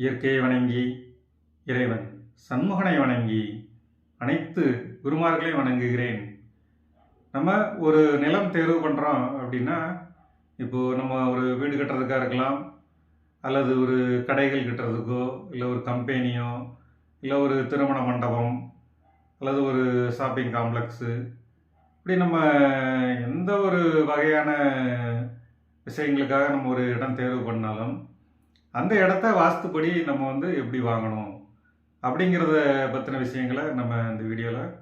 இயற்கையை வணங்கி இறைவன் சண்முகனை வணங்கி அனைத்து குருமார்களையும் வணங்குகிறேன். நம்ம ஒரு நிலம் தேர்வு பண்ணுறோம் அப்படின்னா இப்போது நம்ம ஒரு வீடு கட்டுறதுக்காக இருக்கலாம் அல்லது ஒரு கடைகள் கட்டுறதுக்கோ இல்லை ஒரு கம்பெனியோ இல்லை ஒரு திருமண மண்டபம் அல்லது ஒரு ஷாப்பிங் காம்ப்ளெக்ஸு இப்படி நம்ம எந்த ஒரு வகையான விஷயங்களுக்காக நம்ம ஒரு இடம் தேர்வு பண்ணாலும் அந்த இடத்த வாஸ்துப்படி நம்ம வந்து எப்படி வாங்கணும் அப்படிங்கிறத பற்றின விஷயங்களை நம்ம இந்த வீடியோவில்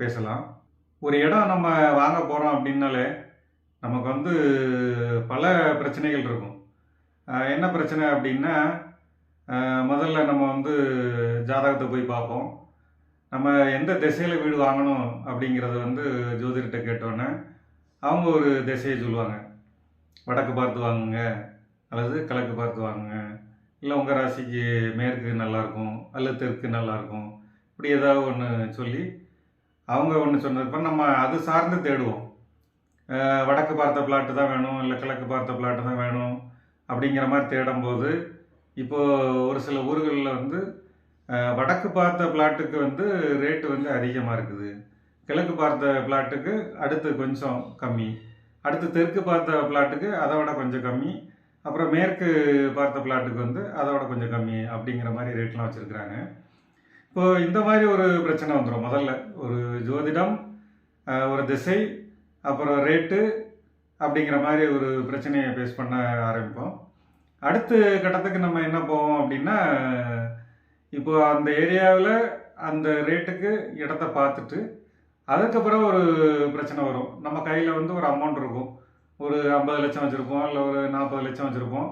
பேசலாம். ஒரு இடம் நம்ம வாங்க போகிறோம் அப்படின்னாலே நமக்கு வந்து பல பிரச்சனைகள் இருக்கும். என்ன பிரச்சனை அப்படின்னா முதல்ல நம்ம வந்து ஜாதகத்தை போய் பார்ப்போம். நம்ம எந்த திசையில் வீடு வாங்கணும் அப்படிங்கிறத வந்து ஜோதிடர்கிட்ட கேட்டோன்னே அவங்க ஒரு திசையை சொல்லுவாங்க. வடக்கு பார்த்து வாங்குங்க. அல்லது கிழக்கு பார்த்து வாங்குங்க. இல்லை உங்கள் ராசிக்கு மேற்கு நல்லாயிருக்கும் அல்லது தெற்கு நல்லாயிருக்கும் இப்படி ஏதாவது ஒன்று சொல்லி அவங்க ஒன்று சொன்னதுப்போ நம்ம அது சார்ந்து தேடுவோம். வடக்கு பார்த்த பிளாட்டு தான் வேணும் இல்லை கிழக்கு பார்த்த பிளாட்டு தான் வேணும் அப்படிங்கிற மாதிரி தேடும்போது இப்போது ஒரு சில ஊர்களில் வந்து வடக்கு பார்த்த பிளாட்டுக்கு வந்து ரேட்டு வந்து அதிகமாக இருக்குது. கிழக்கு பார்த்த பிளாட்டுக்கு அடுத்து கொஞ்சம் கம்மி. அடுத்து தெற்கு பார்த்த பிளாட்டுக்கு அதை விட கொஞ்சம் கம்மி. அப்புறம் மேற்கு பார்த்த பிளாட்டுக்கு வந்து அதோட கொஞ்சம் கம்மி அப்படிங்கிற மாதிரி ரேட்லாம் வச்சுருக்குறாங்க. இப்போது இந்த மாதிரி ஒரு பிரச்சனை வந்துடும் முதல்ல ஒரு ஜோதிடம் ஒரு திசை அப்புறம் ரேட்டு அப்படிங்கிற மாதிரி ஒரு பிரச்சனையை ஃபேஸ் பண்ண ஆரம்பிப்போம். அடுத்த கட்டத்துக்கு நம்ம என்ன போவோம் அப்படின்னா இப்போ அந்த ஏரியாவில் அந்த ரேட்டுக்கு இடத்த பார்த்துட்டு அதுக்கப்புறம் ஒரு பிரச்சனை வரும். நம்ம கையில் வந்து ஒரு அமௌண்ட் இருக்கும். ஒரு ஐம்பது லட்சம் வச்சுருப்போம் இல்லை ஒரு நாற்பது லட்சம் வச்சுருப்போம்.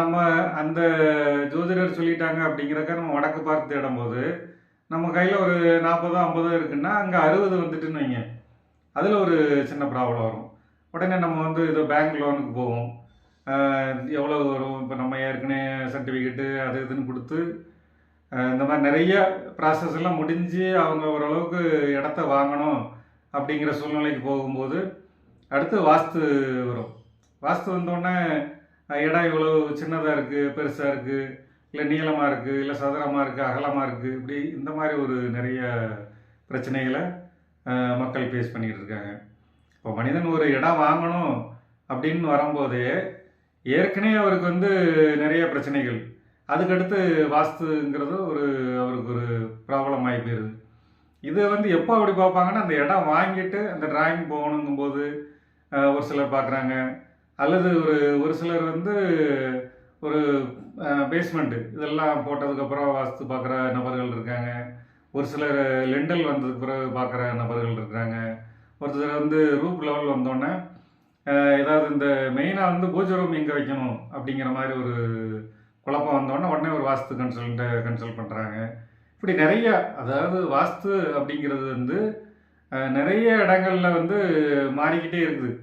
நம்ம அந்த ஜோதிடர் சொல்லிட்டாங்க அப்படிங்கிறக்க நம்ம வடக்கு பார்த்து தேடும்போது நம்ம கையில் ஒரு நாற்பதோ ஐம்பதோ இருக்குன்னா அங்கே அறுபது வந்துட்டுன்னு வைங்க. அதில் ஒரு சின்ன ப்ராப்ளம் வரும். உடனே நம்ம வந்து இது பேங்க் லோனுக்கு போவோம். எவ்வளோ வரும்? இப்போ நம்ம ஏற்கனவே சர்டிஃபிகேட்டு அது இதுன்னு கொடுத்து இந்த மாதிரி நிறைய ப்ராசஸ் எல்லாம் முடிஞ்சு அவங்க ஓரளவுக்கு இடத்த வாங்கணும் அப்படிங்கிற சூழ்நிலைக்கு போகும்போது அடுத்து வாஸ்து வரும். வாஸ்து வந்தோடனே இடம் இவ்வளோ சின்னதாக இருக்குது பெருசாக இருக்குது இல்லை நீளமாக இருக்குது இல்லை சதுரமாக இருக்குது அகலமாக இருக்குது இப்படி இந்த மாதிரி ஒரு நிறைய பிரச்சனைகளை மக்கள் ஃபேஸ் பண்ணிகிட்டு இருக்காங்க. இப்போ மனிதன் ஒரு இடம் வாங்கணும் அப்படின்னு வரும்போதே ஏற்கனவே அவருக்கு வந்து நிறைய பிரச்சனைகள். அதுக்கடுத்து வாஸ்துங்கிறது ஒரு அவருக்கு ஒரு ப்ராப்ளம் ஆகி போயிடுது இது வந்து எப்போ அப்படி பார்ப்பாங்கன்னா அந்த இடம் வாங்கிட்டு அந்த டிராயிங் போகணுங்கும்போது ஒரு சிலர் பார்க்குறாங்க அல்லது ஒரு ஒரு சிலர் வந்து ஒரு பேஸ்மெண்ட்டு இதெல்லாம் போட்டதுக்கப்புறம் வாஸ்து பார்க்குற நபர்கள் இருக்காங்க. ஒரு சிலர் லெண்டல் வந்ததுக்கு பிறகு பார்க்குற நபர்கள் இருக்கிறாங்க ஒரு சிலர் வந்து ரூப் லெவல் வந்தோடனே ஏதாவது இந்த மெயினாக வந்து பூஜை ரூம் எங்கே வைக்கணும் அப்படிங்கிற மாதிரி ஒரு குழப்பம் வந்தோடனே உடனே ஒரு வாஸ்து கன்சல்ட்டை கன்சல்ட் பண்ணுறாங்க இப்படி நிறையா அதாவது வாஸ்து அப்படிங்கிறது வந்து நிறைய இடங்கள்ல வந்து மாறிக்கிட்டே இருக்குது.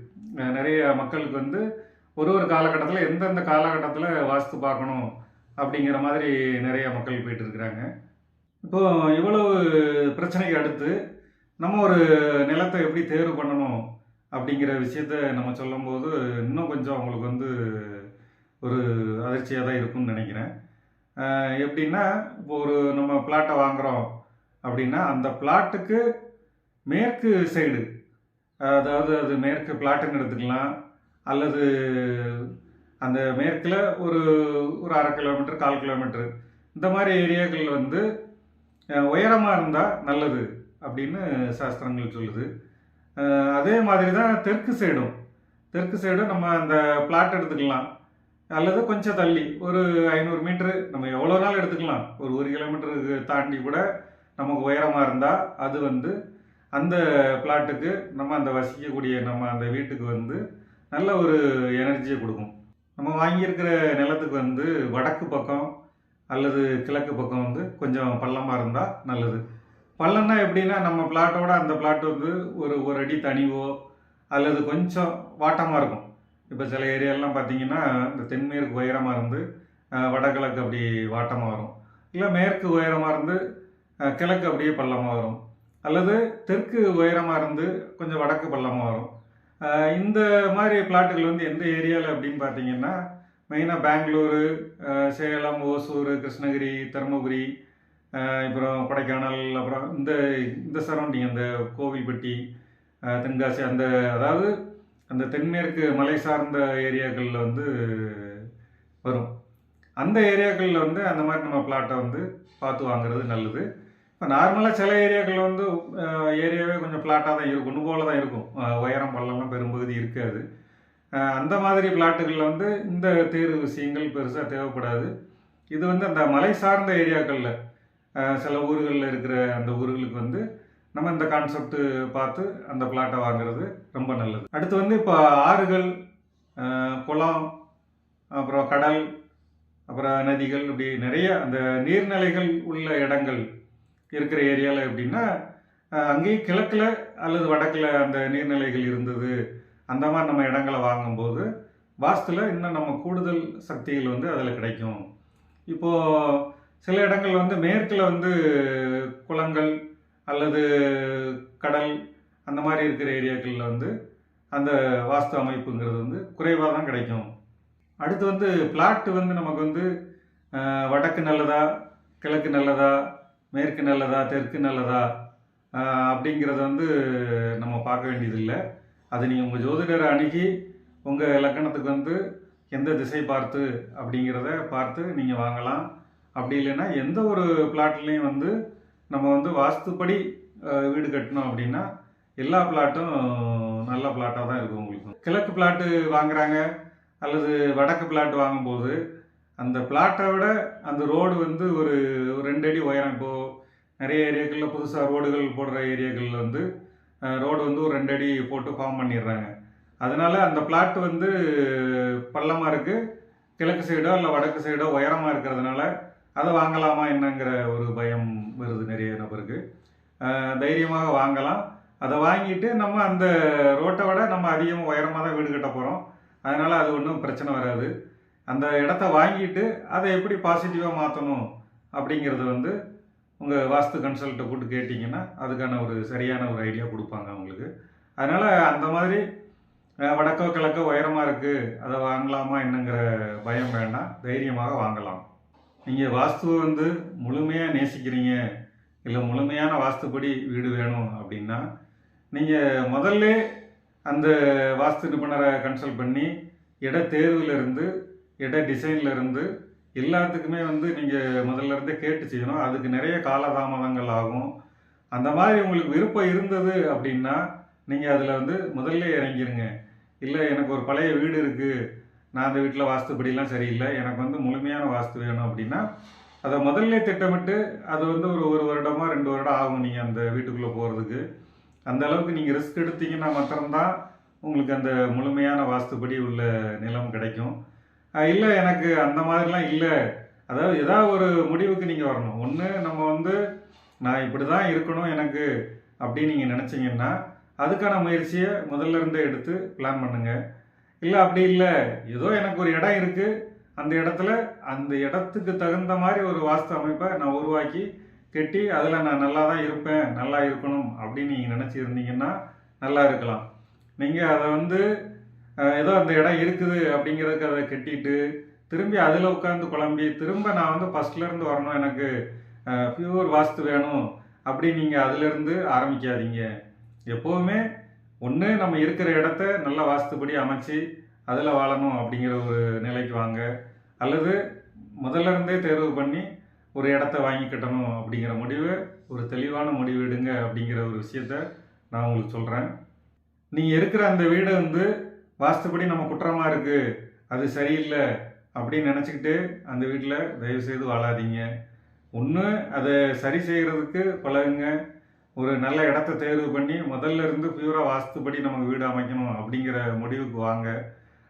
நிறைய மக்களுக்கு வந்து ஒரு ஒரு காலகட்டத்தில் எந்தெந்த காலகட்டத்தில் வாஸ்து பார்க்கணும் அப்படிங்கிற மாதிரி நிறைய மக்கள் போயிட்டு இருக்கிறாங்க. இப்போ இவ்வளவு பிரச்சனைக்கு அடுத்து நம்ம ஒரு நிலத்தை எப்படி தேர்வு பண்ணணும் அப்படிங்கிற விஷயத்த நம்ம சொல்லும்போது இன்னும் கொஞ்சம் அவங்களுக்கு வந்து ஒரு அதிர்ச்சியாக தான் இருக்கும்னு நினைக்கிறேன். எப்படின்னா இப்போ ஒரு நம்ம பிளாட்டை வாங்குகிறோம் அப்படின்னா அந்த பிளாட்டுக்கு மேற்கு சைடு அதாவது அது மேற்கு பிளாட்டுன்னு எடுத்துக்கலாம். அல்லது அந்த மேற்கில் ஒரு ஒரு அரை கிலோமீட்டர் கால் கிலோமீட்டர் இந்த மாதிரி ஏரியாக்கள் வந்து உயரமாக இருந்தால் நல்லது அப்படின்னு சாஸ்திரங்கள் சொல்லுது. அதே மாதிரி தான் தெற்கு சைடும் தெற்கு சைடும் நம்ம அந்த பிளாட் எடுத்துக்கலாம். அல்லது கொஞ்சம் தள்ளி ஒரு ஐநூறு மீட்ரு நம்ம எவ்வளோ நாள் எடுத்துக்கலாம்? ஒரு ஒரு கிலோமீட்டருக்கு தாண்டி கூட நமக்கு உயரமாக இருந்தால் அது வந்து அந்த பிளாட்டுக்கு நம்ம அந்த வசிக்கக்கூடிய நம்ம அந்த வீட்டுக்கு வந்து நல்ல ஒரு எனர்ஜியை கொடுக்கும். நம்ம வாங்கியிருக்கிற நிலத்துக்கு வந்து வடக்கு பக்கம் அல்லது கிழக்கு பக்கம் வந்து கொஞ்சம் பள்ளமாக இருந்தால் நல்லது. பள்ளம்னா எப்படின்னா நம்ம பிளாட்டோட அந்த பிளாட் வந்து ஒரு ஒரு அடி தனிவோ அல்லது கொஞ்சம் வாட்டமாக இருக்கும். இப்போ சில ஏரியாலெலாம் பார்த்தீங்கன்னா இந்த தென்மேற்கு உயரமாக இருந்து வடகிழக்கு அப்படி வாட்டமாக வரும். இல்லை மேற்கு உயரமாக இருந்து கிழக்கு அப்படியே பள்ளமாக வரும். அல்லது தெற்கு உயரமாக இருந்து கொஞ்சம் வடக்கு பள்ளமாக வரும். இந்த மாதிரி பிளாட்டுகள் வந்து எந்த ஏரியாவில் அப்படின்னு பார்த்தீங்கன்னா மெயினாக பெங்களூரு சேலம் ஓசூர் கிருஷ்ணகிரி தருமபுரி அப்புறம் கொடைக்கானல் அப்புறம் இந்த இந்த சரௌண்டிங் அந்த கோவில்பட்டி தென்காசி அந்த அதாவது அந்த தென்மேற்கு மலை சார்ந்த ஏரியாக்களில் வந்து வரும். அந்த ஏரியாக்களில் வந்து அந்த மாதிரி நம்ம பிளாட்டை வந்து பார்த்து வாங்குறது நல்லது. இப்போ நார்மலாக சில ஏரியாக்கள் வந்து ஏரியாவே கொஞ்சம் ஃப்ளாட்டாக தான் இருக்கும். ஒன்று போல தான் இருக்கும். உயரம் பள்ளம்லாம் பெரும்பகுதி இருக்காது. அந்த மாதிரி பிளாட்டுகளில் வந்து இந்த தேர் விஷயங்கள் பெருசாக தேவைப்படாது. இது வந்து அந்த மலை சார்ந்த ஏரியாக்களில் சில ஊர்களில் இருக்கிற அந்த ஊர்களுக்கு வந்து நம்ம இந்த கான்செப்ட் பார்த்து அந்த பிளாட்டை வாங்குறது ரொம்ப நல்லது. அடுத்து வந்து இப்போ ஆறுகள் குளம் அப்புறம் கடல் அப்புறம் நதிகள் இப்படி நிறைய அந்த நீர்நிலைகள் உள்ள இடங்கள் இருக்கிற ஏரியாவில் எப்படின்னா அங்கேயும் கிழக்கில் அல்லது வடக்கில் அந்த நீர்நிலைகள் இருந்தது. அந்த மாதிரி நம்ம இடங்களை வாங்கும்போது வாஸ்துல இன்னும் நம்ம கூடுதல் சக்திகள் வந்து அதில் கிடைக்கும். இப்போது சில இடங்கள் வந்து மேற்கில் வந்து குளங்கள் அல்லது கடல் அந்த மாதிரி இருக்கிற ஏரியாக்களில் வந்து அந்த வாஸ்து அமைப்புங்கிறது வந்து குறைவாக தான் கிடைக்கும். அடுத்து வந்து பிளாட் வந்து நமக்கு வந்து வடக்கு நல்லதா கிழக்கு நல்லதா மேற்கு நல்லதா தெற்கு நல்லதா அப்படிங்கிறத வந்து நம்ம பார்க்க வேண்டியதில்லை. அது நீங்கள் உங்கள் ஜோதிடரை அணுகி உங்கள் லக்கணத்துக்கு வந்து எந்த திசை பார்த்து அப்படிங்கிறத பார்த்து நீங்கள் வாங்கலாம். அப்படி இல்லைன்னா எந்த ஒரு பிளாட்லேயும் வந்து நம்ம வந்து வாஸ்துப்படி வீடு கட்டணும் அப்படின்னா எல்லா பிளாட்டும் நல்ல பிளாட்டாக தான் இருக்கும் உங்களுக்கு. கிழக்கு பிளாட்டு வாங்குறாங்க அல்லது வடக்கு பிளாட் வாங்கும்போது அந்த பிளாட்டை விட அந்த ரோடு வந்து ஒரு ஒரு ரெண்டு அடி உயரம். இப்போது நிறைய ஏரியாக்களில் புதுசாக ரோடுகள் போடுற ஏரியாக்களில் வந்து ரோடு வந்து ஒரு ரெண்டு அடி போட்டு ஃபார்ம் பண்ணிடுறாங்க. அதனால் அந்த பிளாட் வந்து பள்ளமாக இருக்குது கிழக்கு சைடோ இல்லை வடக்கு சைடோ உயரமாக இருக்கிறதுனால அதை வாங்கலாமா என்னங்கிற ஒரு பயம் வருது நிறைய நபருக்கு. தைரியமாக வாங்கலாம். அதை வாங்கிட்டு நம்ம அந்த ரோட்டை விட நம்ம அதிகமாக உயரமாக தான் வீடு கட்ட போகிறோம் அதனால் அது ஒன்றும் பிரச்சனை வராது. அந்த இடத்த வாங்கிட்டு அதை எப்படி பாசிட்டிவாக மாற்றணும் அப்படிங்கிறது வந்து உங்கள் வாஸ்து கன்சல்ட்டை கூப்பிட்டு கேட்டிங்கன்னா அதுக்கான ஒரு சரியான ஒரு ஐடியா கொடுப்பாங்க அவங்களுக்கு. அதனால் அந்த மாதிரி வடக்கோ கிழக்கோ உயரமாக இருக்குது அதை வாங்கலாமா என்னங்கிற பயம் வேண்டாம் தைரியமாக வாங்கலாம். நீங்கள் வாஸ்துவை வந்து முழுமையாக நேசிக்கிறீங்க இல்லை முழுமையான வாஸ்துப்படி வீடு வேணும் அப்படின்னா நீங்கள் முதல்ல அந்த வாஸ்து நிபுணரை கன்சல்ட் பண்ணி இட தேர்வுலேருந்து இட டிசைன்லேருந்து எல்லாத்துக்குமே வந்து நீங்கள் முதல்ல இருந்தே கேட்டு செய்யணும். அதுக்கு நிறைய காலதாமதங்கள் ஆகும். அந்த மாதிரி உங்களுக்கு விருப்பம் இருந்தது அப்படின்னா நீங்கள் அதில் வந்து முதல்ல இறங்கிருங்க. இல்லை எனக்கு ஒரு பழைய வீடு இருக்குது நான் அந்த வீட்டில் வாஸ்துப்படிலாம் சரியில்லை. எனக்கு வந்து முழுமையான வாஸ்து வேணும் அப்படின்னா அதை முதல்ல திட்டமிட்டு அது வந்து ஒரு ஒரு வருடமாக ரெண்டு வருடம் ஆகும் நீங்கள் அந்த வீட்டுக்குள்ளே போகிறதுக்கு அந்த அளவுக்கு நீங்கள் ரிஸ்க் எடுத்தீங்கன்னா மாத்திரம்தான் உங்களுக்கு அந்த முழுமையான வாஸ்துப்படி உள்ள நிலம் கிடைக்கும். இல்லை எனக்கு அந்த மாதிரிலாம் இல்லை. அதாவது ஏதாவது ஒரு முடிவுக்கு நீங்கள் வரணும். ஒன்று நம்ம வந்து நான் இப்படி தான் இருக்கணும் எனக்கு அப்படின்னு நீங்கள் நினச்சிங்கன்னா அதுக்கான முயற்சியை முதல்ல இருந்தே எடுத்து பிளான் பண்ணுங்க. இல்லை அப்படி இல்லை. ஏதோ எனக்கு ஒரு இடம் இருக்குது அந்த இடத்துல அந்த இடத்துக்கு தகுந்த மாதிரி ஒரு வாஸ்து அமைப்பை நான் உருவாக்கி கட்டி அதில் நான் நல்லா தான் இருப்பேன் நல்லா இருக்கணும் அப்படின்னு நீங்கள் நினச்சி இருந்தீங்கன்னா நல்லா இருக்கலாம். நீங்கள் அதை வந்து ஏதோ அந்த இடம் இருக்குது அப்படிங்கிறதுக்கு அதை கட்டிட்டு திரும்பி அதில் உட்காந்து குழம்பி திரும்ப நான் வந்து ஃபஸ்ட்லேருந்து வரணும் எனக்கு பியூர் வாஸ்து வேணும் அப்படி நீங்கள் அதிலிருந்து ஆரம்பிக்காதீங்க. எப்போவுமே ஒன்று நம்ம இருக்கிற இடத்த நல்ல வாஸ்துப்படி அமைச்சு அதில் வாழணும் அப்படிங்கிற ஒரு நிலைக்கு வாங்க. அல்லது முதல்ல இருந்தே தேர்வு பண்ணி ஒரு இடத்த வாங்கி கட்டணும் அப்படிங்கிற முடிவு ஒரு தெளிவான முடிவு எடுங்க அப்படிங்கிற ஒரு விஷயத்த நான் உங்களுக்கு சொல்கிறேன் நீங்கள் இருக்கிற அந்த வீடு வந்து வாஸ்துப்படி நம்ம குற்றமாக இருக்குது அது சரியில்லை அப்படின்னு நினச்சிக்கிட்டு அந்த வீட்டில் தயவுசெய்து வாழாதீங்க. ஒன்று அதை சரி செய்கிறதுக்கு பழகுங்க. ஒரு நல்ல இடத்த தேர்வு பண்ணி முதல்ல இருந்து பியூராக வாஸ்துப்படி நம்ம வீடு அமைக்கணும் அப்படிங்கிற முடிவுக்கு வாங்க.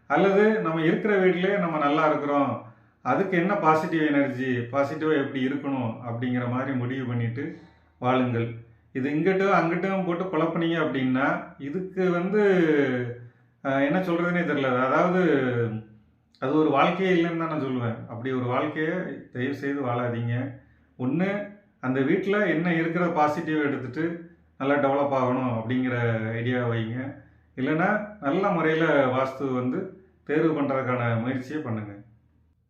அல்லது நம்ம இருக்கிற வீட்டிலே நம்ம நல்லா இருக்கிறோம் அதுக்கு என்ன பாசிட்டிவ் எனர்ஜி பாசிட்டிவாக எப்படி இருக்கணும் அப்படிங்கிற மாதிரி முடிவு பண்ணிட்டு வாழுங்கள். இது இங்கிட்டும் அங்கிட்டும் போட்டு குழப்பினீங்க அப்படின்னா இதுக்கு வந்து என்ன சொல்கிறதுனே தெரில அதாவது அது ஒரு வாழ்க்கையே இல்லைன்னு தான் நான் சொல்லுவேன். அப்படி ஒரு வாழ்க்கையை தயவு செய்து வாழாதீங்க. ஒன்று அந்த வீட்டில் என்ன இருக்கிற பாசிட்டிவ் எடுத்துட்டு நல்லா டெவலப் ஆகணும் அப்படிங்கிற ஐடியா வைங்க. இல்லைன்னா நல்ல முறையில் வாஸ்து வந்து தேர்வு பண்ணுறதுக்கான முயற்சியை பண்ணுங்கள்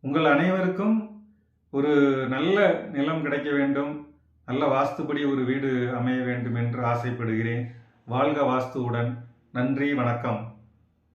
உங்கள் அனைவருக்கும் ஒரு நல்ல நிலம் கிடைக்க வேண்டும். நல்ல வாஸ்துப்படி ஒரு வீடு அமைய வேண்டும் என்று ஆசைப்படுகிறேன். வாழ்க வாஸ்துவுடன். நன்றி வணக்கம்.